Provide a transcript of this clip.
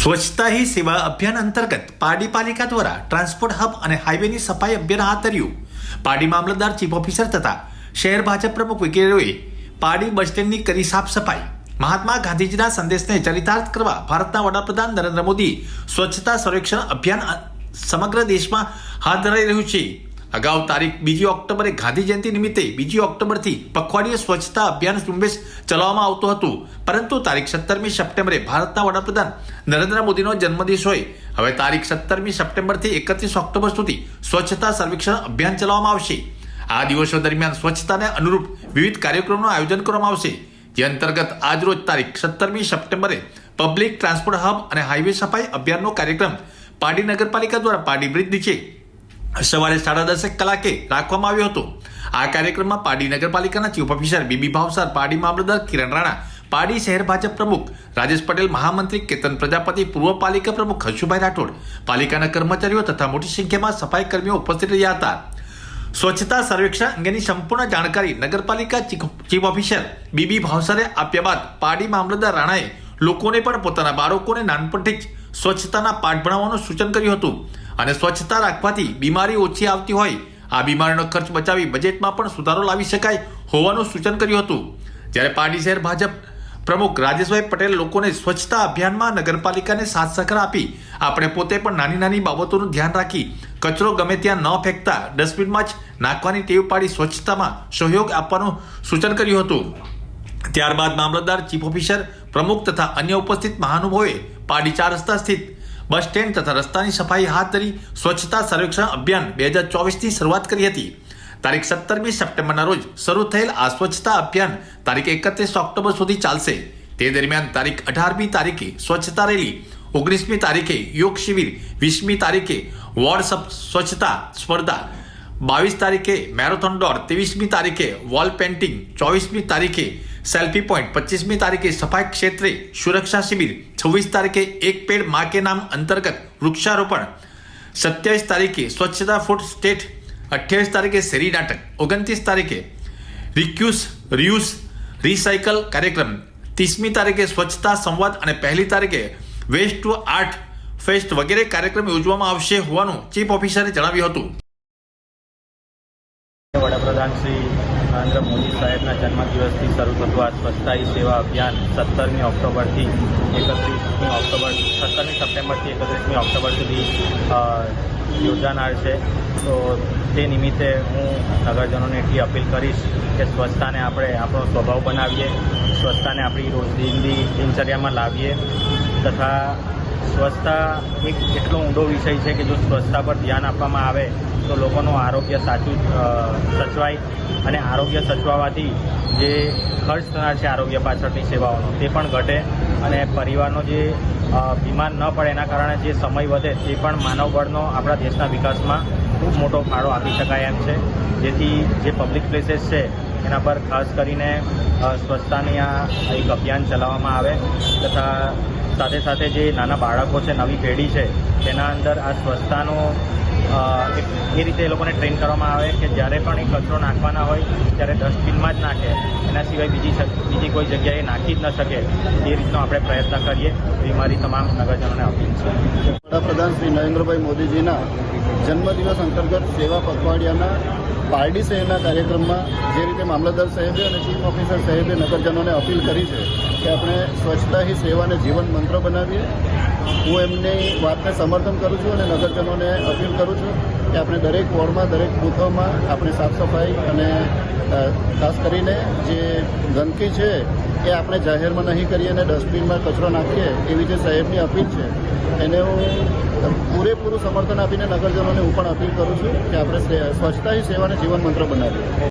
સ્વચ્છતા હી સેવા અભિયાન અંતર્ગત પારડી પાલિકા દ્વારા ટ્રાન્સપોર્ટ હબ અને હાઈવેની સફાઈ અભિયાન હાથ ધર્યું. પારડી મામલતદાર ચીફ ઓફિસર તથા શહેર ભાજપ પ્રમુખ વગેરેઓએ પારડી બસ સ્ટેન્ડની કરી સાફ સફાઈ. મહાત્મા ગાંધીજીના સંદેશને ચરિતાર્થ કરવા ભારતના વડાપ્રધાન નરેન્દ્ર મોદી સ્વચ્છતા સર્વેક્ષણ અભિયાન સમગ્ર દેશમાં હાથ ધરાઈ રહ્યું છે. અગાઉ તારીખ બીજી ઓક્ટોબરે ગાંધી જયંતિ નિમિત્તે બીજી ઓક્ટોબરથી પખવાડીએ સ્વચ્છતા અભિયાન ઝુંબેશ ચલાવવામાં આવતું હતું. પરંતુ તારીખ સત્તરમી સપ્ટેમ્બરે ભારતના વડાપ્રધાન નરેન્દ્ર મોદીનો જન્મદિવસ હોય. હવે તારીખ સત્તરમી સપ્ટેમ્બરથી એકત્રીસ ઓક્ટોબર સુધી સ્વચ્છતા સર્વેક્ષણ અભિયાન ચલાવવામાં આવશે. આ દિવસો દરમિયાન સ્વચ્છતાને અનુરૂપ વિવિધ કાર્યક્રમોનું આયોજન કરવામાં આવશે. જે અંતર્ગત આજરોજ તારીખ સત્તરમી સપ્ટેમ્બરે પબ્લિક ટ્રાન્સપોર્ટ હબ અને હાઈવે સફાઈ અભિયાનનો કાર્યક્રમ પાડી નગરપાલિકા દ્વારા પાડી બ્રિજ નીચે સવારે સાડા દસેક કલાકે રાખવામાં આવ્યો હતો. આ કાર્યક્રમમાં પાડી નગરપાલિકાના ચીફ ઓફિસર બીબી ભાવસાર પાડી મામલતદાર કિરણ રાણા પાડી શહેર ભાજપ પ્રમુખ રાજેશ પટેલ, મહામંત્રી કેતન પ્રજાપતિ, પૂર્વ પાલિકા પ્રમુખ હર્ષુભાઈ રાઠોડ, પાલિકાના કર્મચારીઓ તથા મોટી સંખ્યામાં સફાઈ કર્મીઓ ઉપસ્થિત રહ્યા હતા. સ્વચ્છતા સર્વેક્ષણ અંગેની સંપૂર્ણ જાણકારી નગરપાલિકા ચીફ ઓફિસર બીબી ભાવસારે આપ્યા બાદ પાડી મામલતદાર રાણાએ લોકોને પણ પોતાના બાળકોને નાનપણથી જ સ્વચ્છતાના પાઠ ભણાવવાનું સૂચન કર્યું હતું. અને સ્વચ્છતા રાખવાથી બીમારી ઓછી આવતી હોય, આ બીમારીનો ખર્ચ બચાવી બજેટમાં પણ સુધારો લાવી શકાય હોવાનું સૂચન કર્યું હતું. જ્યારે પારડી શહેર ભાજપ પ્રમુખ રાજેશભાઈ પટેલ લોકોને સ્વચ્છતા અભિયાનમાં નગરપાલિકાને સાથ સહકાર આપી, આપણે પોતે પણ નાની નાની બાબતોનું ધ્યાન રાખી, કચરો ગમે ત્યાં ન ફેંકતા, ડસ્ટબિનમાં જ નાખવાની ટેવ પાડી સ્વચ્છતામાં સહયોગ આપવાનું સૂચન કર્યું હતું. ત્યારબાદ મામલતદાર, ચીફ ઓફિસર, પ્રમુખ તથા અન્ય ઉપસ્થિત મહાનુભાવોએ પાડી ચાર રસ્તા સ્થિત બસ સ્ટેન્ડ તથા રસ્તાની સફાઈ હાથ ધરી સ્વચ્છતા સર્વેક્ષણ અભિયાન બે હજાર ચોવીસની શરૂઆત કરી હતી. તારીખ સત્તરમી સપ્ટેમ્બરના રોજ શરૂ થયેલ આ સ્વચ્છતા અભિયાન તારીખ એકત્રીસ ઓક્ટોબર સુધી ચાલશે. તે દરમિયાન તારીખ અઢારમી તારીખે સ્વચ્છતા રેલી, ઓગણીસમી તારીખે યોગ શિબિર, વીસમી તારીખે વોર્ડ સ્વચ્છતા સ્પર્ધા, બાવીસ તારીખે મેરેથોન દોડ, ત્રેવીસમી તારીખે વોલ પેઇન્ટિંગ, ચોવીસમી તારીખે સેલ્ફી પોઈન્ટ પચીસમી તારીખે સફાઈ ક્ષેત્રે સુરક્ષા શિબિર, છવ્વીસ તારીખે એક પેડ મા કે નામ અંતર્ગત વૃક્ષારોપણ, સત્યાવીસ તારીખે સ્વચ્છતા ફૂડ સ્ટેટ, અઠ્યાવીસ તારીખે શેરી નાટક, ઓગણત્રીસ તારીખે રિક્યુસ, રિયુસ, રિસાયકલ કાર્યક્રમ, ત્રીસમી તારીખે સ્વચ્છતા સંવાદ અને પહેલી તારીખે વેસ્ટ ટુ આર્ટ ફેસ્ટ વગેરે કાર્યક્રમ યોજવામાં આવશે હોવાનું ચીફ ઓફિસરે જણાવ્યું હતું. વડાપ્રધાન શ્રી નરેન્દ્ર મોદી સાહેબના જન્મદિવસથી શરૂ થતું આ સ્વચ્છતા સેવા અભિયાન સત્તરમી ઓક્ટોબરથી એકત્રીસમી ઓક્ટોબર, સત્તરમી સપ્ટેમ્બરથી એકત્રીસમી ઓક્ટોબર સુધી યોજાનાર છે. તો તે નિમિત્તે હું નગરજનોને એટલી અપીલ કરીશ કે સ્વચ્છતાને આપણે આપણો સ્વભાવ બનાવીએ, સ્વચ્છતાને આપણી રોજિંદી દિનચર્યામાં લાવીએ તથા સ્વચ્છતા એક એટલો ઊંડો વિષય છે કે જો સ્વચ્છતા પર ધ્યાન આપવામાં આવે, તો લોકોનું આરોગ્ય સાચું સચવાય અને આરોગ્ય સચવાવાથી જે ખર્ચ થનાર છે આરોગ્ય પાછળની સેવાઓનો, તે પણ ઘટે અને પરિવારનો જે બીમાર ન પડે એના કારણે જે સમય વધે તે પણ માનવબળનો આપણા દેશના વિકાસમાં ખૂબ મોટો ફાળો આપી શકાય એમ છે. જેથી જે પબ્લિક પ્લેસીસ છે એના પર ખાસ કરીને સ્વચ્છતાની આ એક અભિયાન ચલાવવામાં આવે તથા સાથે સાથે જે નાના બાળકો છે, નવી પેઢી છે, તેના અંદર આ સ્વચ્છતાનો એ રીતે એ લોકોને ટ્રેન કરવામાં આવે કે જ્યારે પણ એ કચરો નાખવાના હોય, ત્યારે ડસ્ટબિનમાં જ નાખે. એના સિવાય બીજી બીજી કોઈ જગ્યાએ નાખી જ ન શકે. એ રીતનો આપણે પ્રયત્ન કરીએ. એ મારી તમામ નગરજનોને અપીલ છે. વડાપ્રધાન શ્રી નરેન્દ્રભાઈ મોદીજીના જન્મદિવસ અંતર્ગત સેવા પખવાડિયાના પારડી શહેરના કાર્યક્રમમાં જે રીતે મામલતદાર સાહેબે અને ચીફ ઓફિસર સાહેબે નગરજનોને અપીલ કરી છે કે આપણે સ્વચ્છતા હી સેવાને જીવન મંત્ર બનાવીએ. હું એમની વાતને સમર્થન કરું છું અને નગરજનોને અપીલ કરું છું કે આપણે દરેક વોર્ડમાં, દરેક બૂથોમાં આપણે સાફ સફાઈ અને ખાસ કરીને જે ગંદકી છે એ આપણે જાહેરમાં નહીં કરીએ અને ડસ્ટબિનમાં કચરો નાખીએ એવી જે સાહેબની અપીલ છે, એને હું પૂરેપૂરું સમર્થન આપીને નગરજનોને હું પણ અપીલ કરું છું કે આપણે સ્વચ્છતા સેવાને જીવન મંત્ર બનાવીએ.